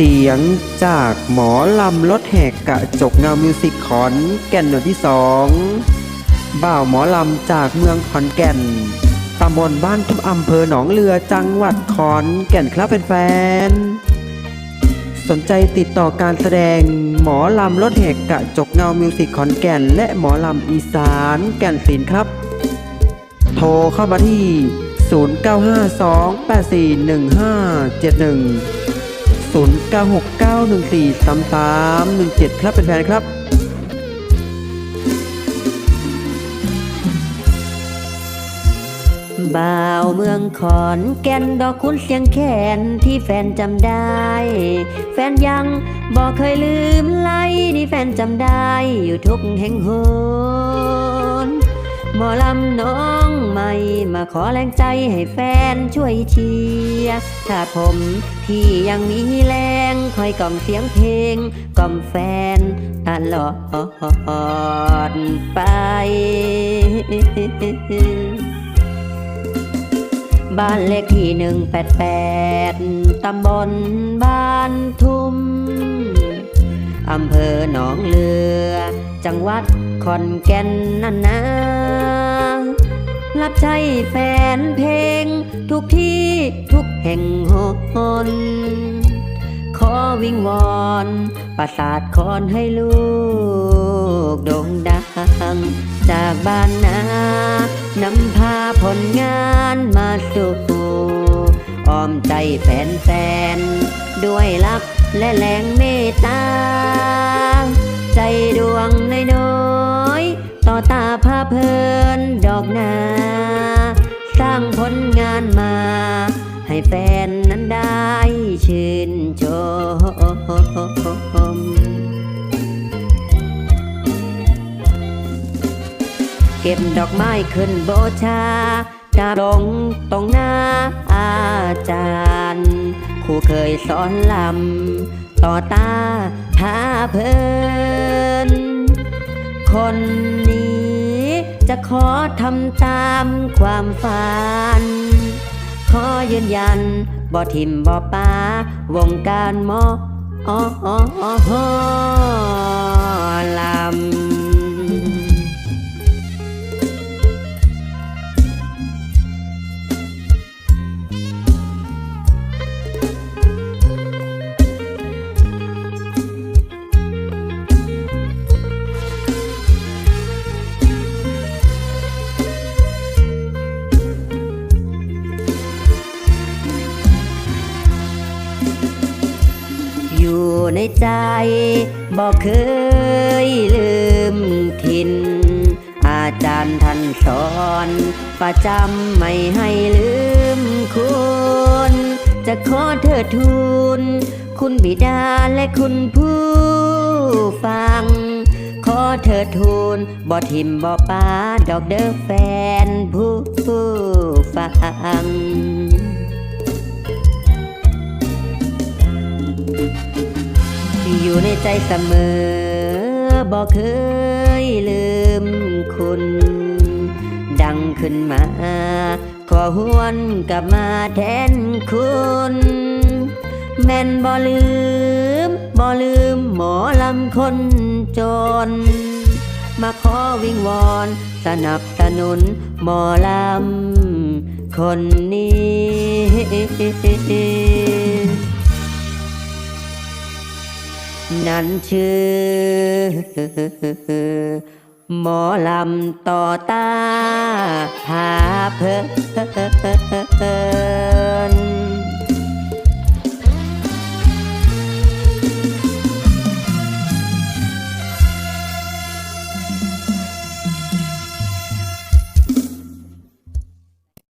เสียงจากหมอลำรถแหกกระจกเงามิวสิกขอนแก่นหน่วยที่สองบ่าวหมอลำจากเมืองขอนแก่นตำบลบ้านทุ่มอำเภอหนองเรือจังหวัดขอนแก่นครับแฟนๆสนใจติดต่อการแสดงหมอลำรถแหกกระจกเงามิวสิกขอนแก่น และหมอลำอีสานแก่นศิลป์ครับ โทรเข้ามาที่ 0952841571 0969143317 ครับเป็นแฟนครับบ่าวเมืองขอนแก่นดอกคุณเสียงแคนที่แฟนจำได้ แฟนยังบอกเคยลืมไล่นี่แฟนจำได้อยู่ทุกแห่งหนหมอลำน้อง มาขอแรงใจให้แฟนช่วยเชียร์ถ้าผมที่ยังมีแรงคอยกล่อมเสียงเพลงกล่อมแฟนตลอดไปบ้านเลขที่หนึ่งแปดแปดตำบลบ้านทุ่ม อำเภอหนองเรือ จังหวัดขอนแก่นนั่นนะ รับใช้แฟนเพลง ทุกที่ทุกแห่งหนขอวิงวอนประสาทคอนให้ลูกโด่งดัง จากบ้านนานำพาผลงานมาสู่อ้อมใจแฟนแฟน ด้วยรักและแรงเมตตา ใจดวงน้อยๆต่อตา เพลินดอกนา สร้างผลงานมา ให้แฟนนั้นได้ชื่นชม เก็บดอกไม้ขึ้นโบชากาลงตรงหน้าอาจารย์ครูเคยสอนลำต่อตาพาเพลินคน จะขอทำตามความฝัน ขอยืนยันบ่ทิมบ่ป้าวงการหมออลำ อยู่ในใจบอกเคยลืมทิน อาจารย์ท่านสอน ประจำไม่ให้ลืมคุณ จะขอเถิดทูล คุณบิดาและคุณผู้ฟัง ขอเถิดทูลบ่ทิมบ่ป้าดอกเด้อแฟนผู้ฟัง ใจเสมอ บอกเคยลืมคุณ ดังขึ้นมา ขอหวนกลับมาแทนคุณ แม่นบ่ลืม บ่ลืมหมอลำคนจน มาขอวิงวอน สนับสนุนหมอลำคนนี้ นั่นชื่อ หมอลำต่อตาหาเพลิ